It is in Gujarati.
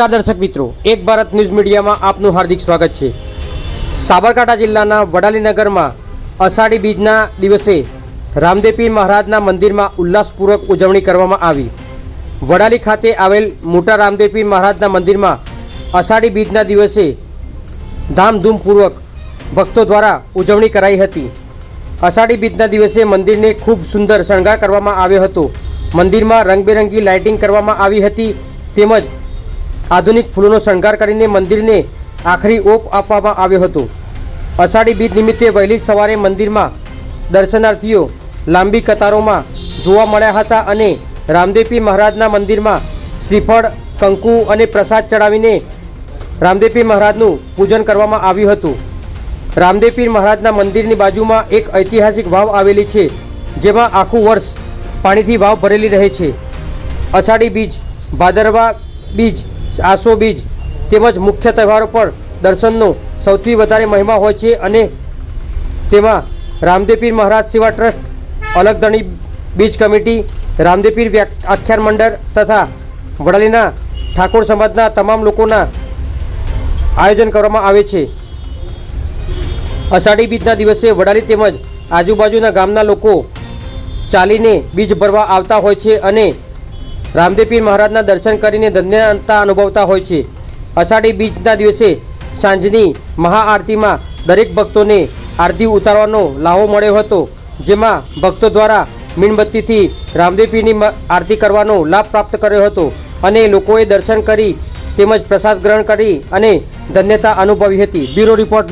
નમસ્કાર દર્શક મિત્રો, એક ભારત ન્યૂઝ મીડિયામાં આપનું હાર્દિક સ્વાગત છે. સાબરકાંઠા જિલ્લાના વડાલીનગરમાં અષાઢી બીજના દિવસે રામદેવપીર મહારાજના મંદિરમાં ઉલ્લાસપૂર્વક ઉજવણી કરવામાં આવી. વડાલી ખાતે આવેલ મોટા રામદેવપીર મહારાજના મંદિરમાં અષાઢી બીજના દિવસે ધામધૂમપૂર્વક ભક્તો દ્વારા ઉજવણી કરાઈ હતી. અષાઢી બીજના દિવસે મંદિરને ખૂબ સુંદર શણગાર કરવામાં આવ્યો હતો. મંદિરમાં રંગબેરંગી લાઇટિંગ કરવામાં આવી હતી તેમજ આધુનિક ફૂલોનો શણગાર કરીને મંદિરને આખરી ઓપ આપવામાં આવ્યો હતો. અષાઢી બીજ નિમિત્તે વહેલી સવારે મંદિરમાં દર્શનાર્થીઓ લાંબી કતારોમાં જોવા મળ્યા હતા અને રામદેવપી મહારાજના મંદિરમાં શ્રીફળ, કંકુ અને પ્રસાદ ચડાવીને રામદેવપીર મહારાજનું પૂજન કરવામાં આવ્યું હતું. રામદેવપીર મહારાજના મંદિરની બાજુમાં એક ઐતિહાસિક વાવ આવેલી છે, જેમાં આખું વર્ષ પાણીથી વાવ ભરેલી રહે છે. અષાઢી બીજ, ભાદરવા બીજ આસો બીજ તેમજ મુખ્ય તહેવારો પર દર્શનનો સૌથી વધારે મહિમા હોય છે અને તેમાં રામદેવપીર મહારાજ સેવા ટ્રસ્ટ અલગધણી બીજ કમિટી રામદેવપીર આખ્યાન મંડળ તથા વડાલીના ઠાકોર સમાજના તમામ લોકોના આયોજન કરવામાં આવે છે. અષાઢી બીજના દિવસે વડાલી તેમજ આજુબાજુના ગામના લોકો ચાલીને બીજ ભરવા આવતા હોય છે અને રામદેવપીર મહારાજના દર્શન કરીને ધન્યતા અનુભવતા હોય છે. અષાઢી બીજના દિવસે સાંજની મહાઆરતીમાં દરેક ભક્તોને આરતી ઉતારવાનો લાહો મળ્યો હતો, જેમાં ભક્તો દ્વારા મીણબત્તીથી રામદેવપીરની આરતી કરવાનો લાભ પ્રાપ્ત કર્યો હતો અને લોકોએ દર્શન કરી તેમજ પ્રસાદ ગ્રહણ કરી અને ધન્યતા અનુભવી હતી. Bureau report